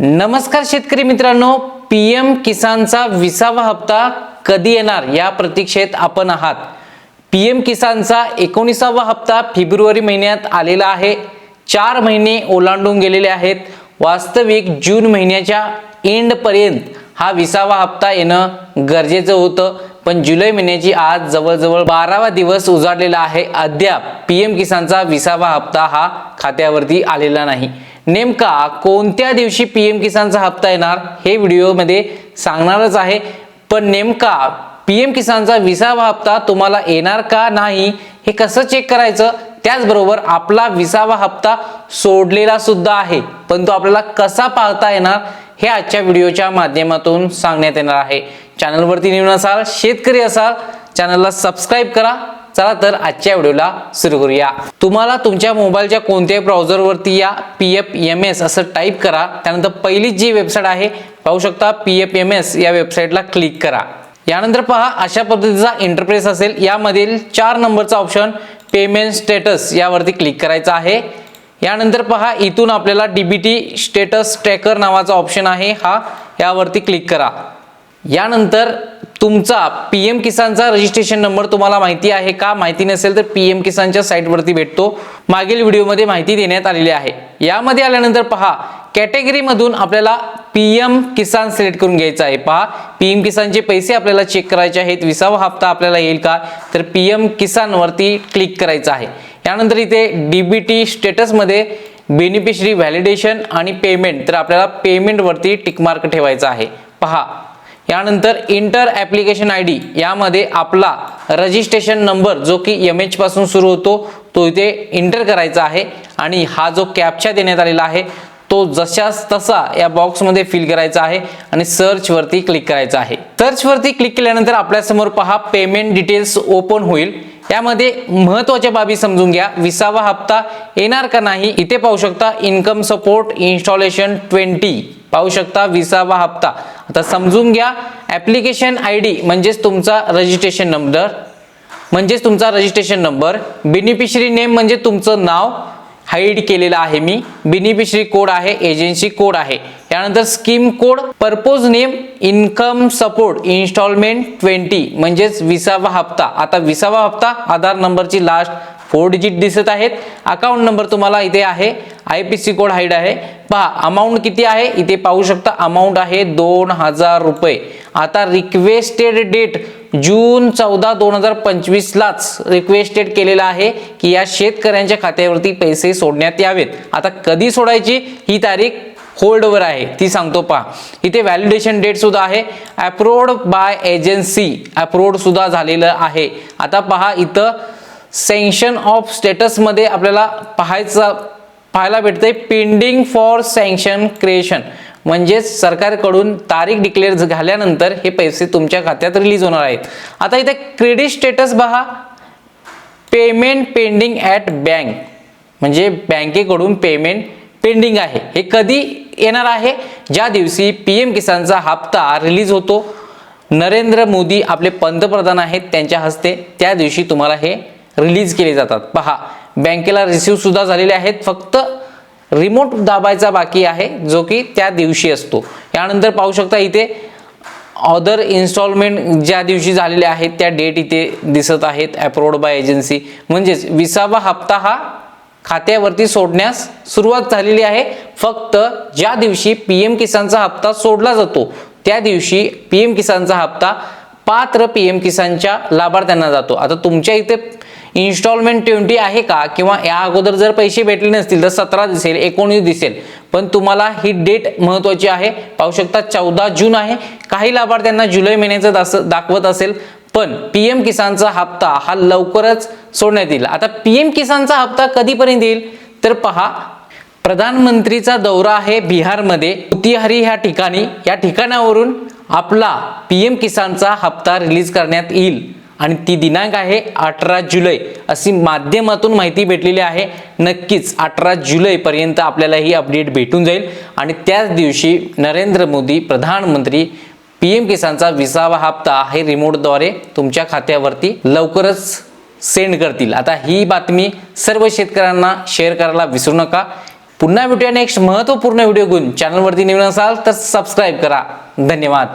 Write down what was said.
नमस्कार शेतकरी मित्रांनो पी एम किसानचा विसावा हप्ता कधी येणार या प्रतीक्षेत आपण आहात. पी एम किसानचा एकोणीसावा हप्ता फेब्रुवारी महिन्यात आलेला आहे. चार महिने ओलांडून गेलेले आहेत. वास्तविक जून महिन्याच्या एंडपर्यंत हा विसावा हप्ता येणं गरजेचं होतं. पण जुलै महिन्याची आज जवळजवळ बारावा दिवस उजाडलेला आहे. अद्याप पी एम किसानचा विसावा हप्ता हा खात्यावरती आलेला नाही. नेमका कोणत्या दिवशी पी एम किसानचा हप्ता येणार हे व्हिडिओमध्ये सांगणारच आहे. पण नेमका पी एम किसानचा विसावा हप्ता तुम्हाला येणार का नाही हे कसं चेक करायचं? त्याचबरोबर आपला विसावा हप्ता सोडलेला सुद्धा आहे. पण तो आपल्याला कसा पाहता येणार हे आजच्या व्हिडिओच्या माध्यमातून सांगण्यात येणार आहे. चॅनलवरती नेऊन असाल शेतकरी असाल चॅनलला सबस्क्राईब करा. चला तर आजच्या व्हिडिओला सुरू करूया. तुम्हाला तुमच्या मोबाईलच्या कोणत्याही ब्राउझरवरती या पी एफ एम एस असं टाईप करा. त्यानंतर पहिली जी वेबसाईट आहे पाहू शकता पी एफ एम एस या वेबसाईटला क्लिक करा. यानंतर पहा अशा पद्धतीचा इंटरप्रेस असेल. यामधील चार नंबरचा ऑप्शन पेमेंट स्टेटस यावरती क्लिक करायचा आहे. यानंतर पहा इथून आपल्याला डीबीटी स्टेटस ट्रॅकर नावाचा ऑप्शन आहे. हा यावरती क्लिक करा. यानंतर तुमचा पी एम किसानचा रजिस्ट्रेशन नंबर तुम्हाला माहिती आहे का? माहिती नसेल तर पी एम किसानच्या साईटवरती भेटतो. मागील व्हिडिओमध्ये माहिती देण्यात आलेली आहे. यामध्ये आल्यानंतर पहा कॅटेगरीमधून आपल्याला पी एम किसान सिलेक्ट करून घ्यायचं आहे. पहा पी एम किसानचे पैसे आपल्याला चेक करायचे आहेत. विसावा हप्ता आपल्याला येईल का? तर पी एम किसानवरती क्लिक करायचं आहे. यानंतर इथे डी बी टी स्टेटसमध्ये बेनिफिशरी व्हॅलिडेशन आणि पेमेंट तर आपल्याला पेमेंटवरती टिकमार्क ठेवायचा आहे. पहा यानंतर इंटर ॲप्लिकेशन आय डी यामध्ये आपला रजिस्ट्रेशन नंबर जो की एम एचपासून सुरू होतो तो इथे इंटर करायचा आहे. आणि हा जो कॅप्चा देण्यात आलेला आहे तो जशाच तसा या बॉक्समध्ये फिल करायचा आहे आणि सर्चवरती क्लिक करायचा आहे. सर्चवरती क्लिक केल्यानंतर आपल्यासमोर पहा पेमेंट डिटेल्स ओपन होईल. यामध्ये महत्त्वाच्या बाबी समजून घ्या. विसावा हप्ता येणार का नाही इथे पाहू शकता. इन्कम सपोर्ट इन्स्टॉलेशन ट्वेंटी पाहू शकता विसावा हप्ता. आता समजून घ्या ॲप्लिकेशन आय डी म्हणजेच तुमचा रजिस्ट्रेशन नंबर म्हणजेच तुमचा रजिस्ट्रेशन नंबर बेनिफिशरी नेम म्हणजे तुमचं नाव हाईड केलेलं आहे मी बेनिफिशरी कोड आहे एजन्सी कोड आहे. त्यानंतर scheme code purpose name income support installment twenty म्हणजेच विसावा हप्ता. आता विसावा हप्ता आधार नंबरची लास्ट फोर डिजिट दिसत आहेत. अकाउंट नंबर तुम्हाला इथे आहे. I P C code hide आहे. पहा अमाऊंट किती आहे? इथे पाहू शकता अमाऊंट आहे दोन हजार रुपये. आता रिक्वेस्टेड डेट जून चौदा दोन हजार पंचवीसलाच रिक्वेस्टेड केलेला आहे की या शेतकऱ्यांच्या खात्यावरती पैसे सोडण्यात यावेत. आता कधी सोडायची? ही तारीख होल्डवर आहे. ती सांगतो पहा. इथे व्हॅलिडेशन डेट सुद्धा आहे. अप्रोड बाय एजन्सी अप्रोड सुद्धा झालेलं आहे. आता पहा इथं सँक्शन ऑफ स्टेटसमध्ये आपल्याला पाहायचं पाहायला भेटते पेंडिंग फॉर सँक्शन क्रिएशन म्हणजेच सरकारकडून तारीख डिक्लेअर झाल्यानंतर हे पैसे तुमच्या खात्यात रिलीज होणार आहेत. आता इथे क्रेडिट स्टेटस पहा पेमेंट पेंडिंग ॲट बँक म्हणजे बँकेकडून पेमेंट पेंडिंग आहे. हे कधी येणार आहे? ज्या दिवशी पी एम किसानचा हप्ता रिलीज होतो. नरेंद्र मोदी आपले पंतप्रधान आहेत त्यांच्या हस्ते. त्या दिवशी तुम्हाला हे रिलीज केले जातात. पहा बँकेला रिसिव्ह सुद्धा झालेले आहेत फक्त रिमोट दाबायचा बाकी आहे जो की त्या दिवशी असतो. यानंतर पाहू शकता इथे ऑदर इन्स्टॉलमेंट ज्या दिवशी झालेले आहेत त्या डेट इथे दिसत आहेत अप्रोड बाय एजन्सी म्हणजेच विसावा हप्ता हा खात्यावरती सोडण्यास सुरुवात झालेली आहे. फक्त ज्या दिवशी पी एम किसानचा हप्ता सोडला जातो त्या दिवशी पी एम किसानचा हप्ता पात्र पी एम किसानच्या लाभार्थ्यांना जातो. आता तुमच्या इथे इन्स्टॉलमेंट ट्वेंटी आहे का? किंवा या अगोदर जर पैसे भेटले नसतील तर सतरा दिसेल एकोणीस दिसेल. पण तुम्हाला ही डेट महत्वाची आहे. पाहू शकता चौदा जून आहे. काही लाभार्थ्यांना जुलै महिन्याचं दास दाखवत असेल पण पी एम किसानचा हप्ता हा लवकरच सोडण्यात येईल. आता पी एम किसानचा हप्ता कधीपर्यंत येईल? तर पहा प्रधानमंत्रीचा दौरा आहे बिहारमध्ये. उतिहारी ह्या ठिकाणी या ठिकाणावरून आपला पी एम किसानचा हप्ता रिलीज करण्यात येईल. आणि ती दिनांक आहे अठरा जुलै. अशी माध्यमातून माहिती भेटलेली आहे. नक्कीच अठरा जुलैपर्यंत आपल्याला ही अपडेट भेटून जाईल. आणि त्याच दिवशी नरेंद्र मोदी प्रधानमंत्री पी एम किसानचा विसावा हप्ता हे रिमोटद्वारे तुमच्या खात्यावरती लवकरच सेंड करतील. आता ही बातमी सर्व शेतकऱ्यांना शेअर करायला विसरू नका. पुन्हा भेटूया नेक्स्ट महत्त्वपूर्ण व्हिडिओ घेऊन. चॅनलवरती नवीन असाल तर सबस्क्राईब करा. धन्यवाद.